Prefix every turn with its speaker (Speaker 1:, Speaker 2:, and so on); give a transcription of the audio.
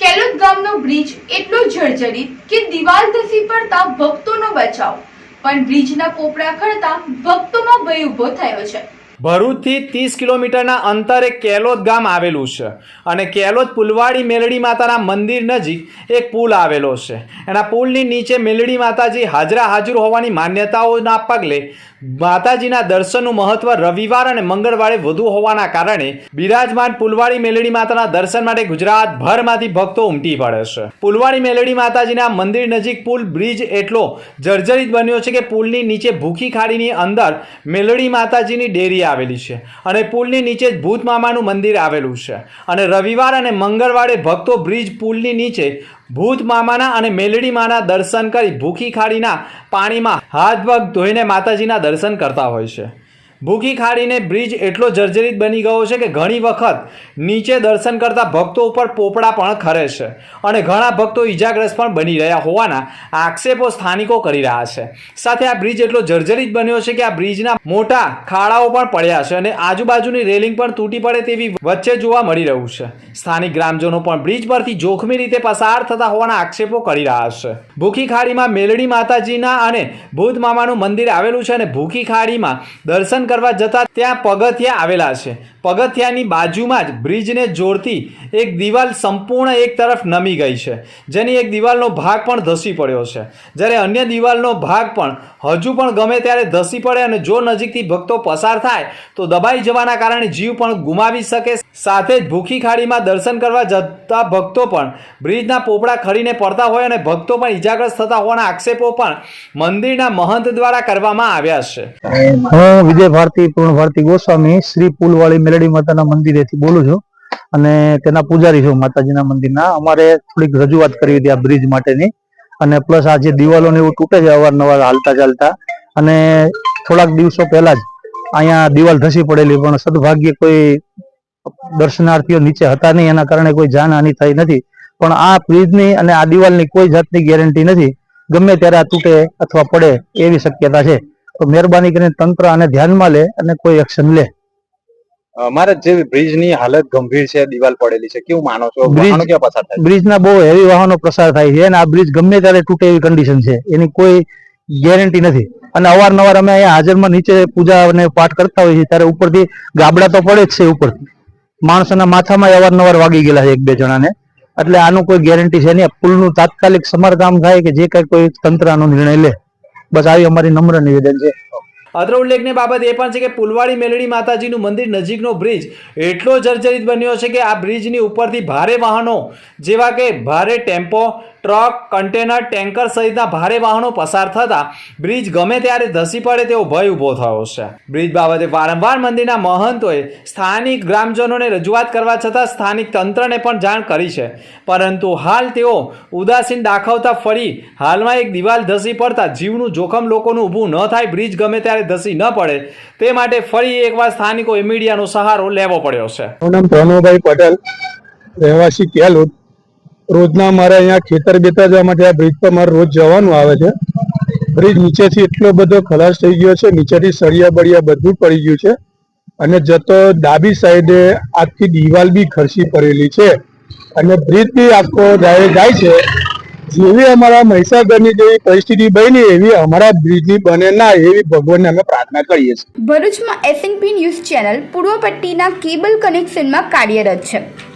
Speaker 1: કેલોદ ગામનો બ્રિજ એટલો જર્જરિત કે દિવાલ ધસી પડતા ભક્તોનો બચાવ. પણ બ્રિજના પોપડા ખડતા ભક્તોમાં ભય ઊભો થયો છે.
Speaker 2: ભરૂચથી ત્રીસ કિલોમીટરના અંતરે કેલોદ ગામ આવેલું છે અને કેલોદ પુલવાડી મેલડી માતાના મંદિર નજીક એક પુલ આવેલો છે. એના પુલની નીચે મેલડી માતાજી હાજરા હાજર હોવાની માન્યતાઓના પગલે માતાજીના દર્શનનું મહત્વ રવિવાર અને મંગળવારે વધુ હોવાના કારણે બિરાજમાન પુલવાડી મેલડી માતાના દર્શન માટે ગુજરાતભરમાંથી ભક્તો ઉમટી પડે છે. પુલવાડી મેલડી માતાજીના મંદિર નજીક પુલ બ્રિજ એટલો જર્જરિત બન્યો છે કે પુલની નીચે ભૂખી ખાડીની અંદર મેલડી માતાજીની ડેરી આવેલી છે અને પુલની નીચે જ ભૂતમામાનું મંદિર આવેલું છે. અને રવિવાર અને મંગળવારે ભક્તો બ્રિજ પુલની નીચે ભૂત મામાના અને મેલડી માના દર્શન કરી ભૂખી ખાડીના પાણીમાં હાથ પગ ધોઈને માતાજીના દર્શન કરતા હોય છે. ભૂખી ખાડીને બ્રિજ એટલો જર્જરિત બની ગયો છે કે ઘણી વખત નીચે દર્શન કરતા ભક્તો ઉપર પોપડા પણ ખરે છે. અને ઘણા ભક્તો ઈજાગ્રસ્ત પણ બની રહ્યા હોવાના આક્ષેપો સ્થાનિકો કરી રહ્યા છે. સાથે આ બ્રિજ એટલો જર્જરિત બન્યો છે કે આ બ્રિજના મોટા ખાડાઓ પણ પડ્યા છે અને આજુબાજુની રેલિંગ પણ તૂટી પડે તેવી વચ્ચે જોવા મળી રહ્યું છે. સ્થાનિક ગ્રામજનો પણ બ્રિજ પરથી જોખમી રીતે પસાર થતા હોવાના આક્ષેપો કરી રહ્યા છે. ભૂખી ખાડીમાં મેલડી માતાજીના અને ભૂત મામાનું મંદિર આવેલું છે અને ભૂખી ખાડીમાં દર્શન કરવા જતા ત્યાં પગથિયા આવેલા છે. પગથિયાની બાજુમાં જ બ્રિજને જોડતી એક દિવાલ સંપૂર્ણ એક તરફ નમી ગઈ છે. જેની એક દિવાલનો ભાગ પણ ધસી પડ્યો છે. જ્યારે અન્ય દિવાલનો ભાગ પણ હજુ પણ ગમે ત્યારે ધસી પડે અને જો નજીકથી ભક્તો પસાર થાય, તો દબાઈ જવાના કારણે જીવ પણ ગુમાવી શકે. સાથે જ ભૂખી ખાડીમાં દર્શન કરવા જતા ભક્તો પણ બ્રિજના પોપડા ખરીને પડતા હોય અને ભક્તો પણ ઈજાગ્રસ્ત થતા હોવાના આક્ષેપો પણ મંદિરના મહંત દ્વારા કરવામાં આવ્યા છે.
Speaker 3: વિજય ભારતી પૂર્ણ ભારતી ગોસ્વામી શ્રી પુલવાળી મેલડી માતાના મંદિરેથી બોલું છું અને તેના પૂજારી છું માતાજીના મંદિરના. અમારે થોડીક રજૂઆત કરવી હતી આ બ્રિજ માટેની અને પ્લસ આ જે દિવાલો ને એવું તૂટે છે અવારનવાર હાલતા ચાલતા. અને થોડાક દિવસો પહેલા જ અહીંયા દિવાલ ધસી પડેલી, પણ સદભાગ્ય કોઈ દર્શનાર્થીઓ નીચે હતા નહીં, એના કારણે કોઈ જાનહાનિ થઈ નથી. પણ આ બ્રિજની અને આ દિવાલની કોઈ જાતની ગેરંટી નથી. ગમે ત્યારે આ તૂટે અથવા પડે એવી શક્યતા છે. તો મહેરબાની કરીને તંત્ર આને ધ્યાનમાં લે અને કોઈ એક્શન લે.
Speaker 4: અમારે જે બ્રિજની હાલત ગંભીર છે દિવાલ પડેલી છે કેવું માનો છો?
Speaker 3: બ્રિજ-
Speaker 4: વાહનો ક્યાં પસાર થાય
Speaker 3: બ્રિજના બહુ હેવી વાહનો પ્રસાર થાય છે અને આ બ્રિજ ગમે ત્યારે તૂટે એવી કન્ડિશન છે. એની કોઈ ગેરંટી નથી. અને અવારનવાર અમે અહીંયા હાજરમાં નીચે પૂજા અને પાઠ કરતા હોઈએ છીએ ત્યારે ઉપરથી ગાબડા તો પડે જ છે ઉપરથી. માણસોના માથામાં અવારનવાર વાગી ગયેલા છે એક બે જણાને. એટલે આનું કોઈ ગેરંટી છે નહીં. પુલનું તાત્કાલિક સમારકામ થાય કે જે કઈ કોઈ તંત્ર આનો નિર્ણય લે. બસ આવી અમારી નમ્ર નિવેદન છે.
Speaker 2: અત્ર ઉલ્લેખનીય બાબત એ પણ છે કે પુલવાડી મેલડી માતાજીનું મંદિર નજીકનો બ્રિજ એટલો જર્જરિત બન્યો છે કે આ બ્રિજની ઉપરથી ભારે વાહનો જેવા કે ભારે ટેમ્પો ટ્રક, કન્ટેનર, ટેન્કર સહિતના ભારે વાહનો પસાર થતા બ્રિજ ગમે ત્યારે ધસી પડે તેવો ભય ઊભો થયો છે. બ્રિજ બાબતે વારંવાર મંદિરના મહંતોએ સ્થાનિક ગ્રામજનોને રજૂઆત કરવા છતાં સ્થાનિક તંત્રને પણ જાણ કરી છે. પરંતુ હાલ તેઓ ઉદાસીન દાખવતા ફરી હાલમાં એક દિવાલ ધસી પડતા જીવનું જોખમ લોકોનું ઊભું ન થાય, બ્રિજ ગમે ત્યારે ધસી ન પડે, તે માટે ફરી એકવાર સ્થાનિકો મીડિયાનો સહારો લેવો પડ્યો છે.
Speaker 5: પટેલ, રહેવાસી કેલોદ. રોજના મારે અહીંયા ખેતર બેતર જવા માટે આ બ્રિજ પર મારે રોજ જવાનું આવે છે. બ્રિજ નીચેથી એટલો બધો ખલાસ થઈ ગયો છે, નીચેથી સળિયા બળિયા બધું પડી ગયું છે અને જતો ડાબી સાઈડે આખી દિવાલ બી ખરશી પડેલી છે. અને બ્રિજ બી આખો જાય જાય છે. જેવી અમારા મહીસાગરની જેવી પરિસ્થિતિ બની, એવી અમારા બ્રિજની બને ના, એવી ભગવાનને અમે પ્રાર્થના કરીએ છીએ.
Speaker 1: ભરૂચમાં એસએનપી ન્યૂઝ ચેનલ પૂર્વ પટ્ટીના કેબલ કનેક્શનમાં કાર્યરત છે.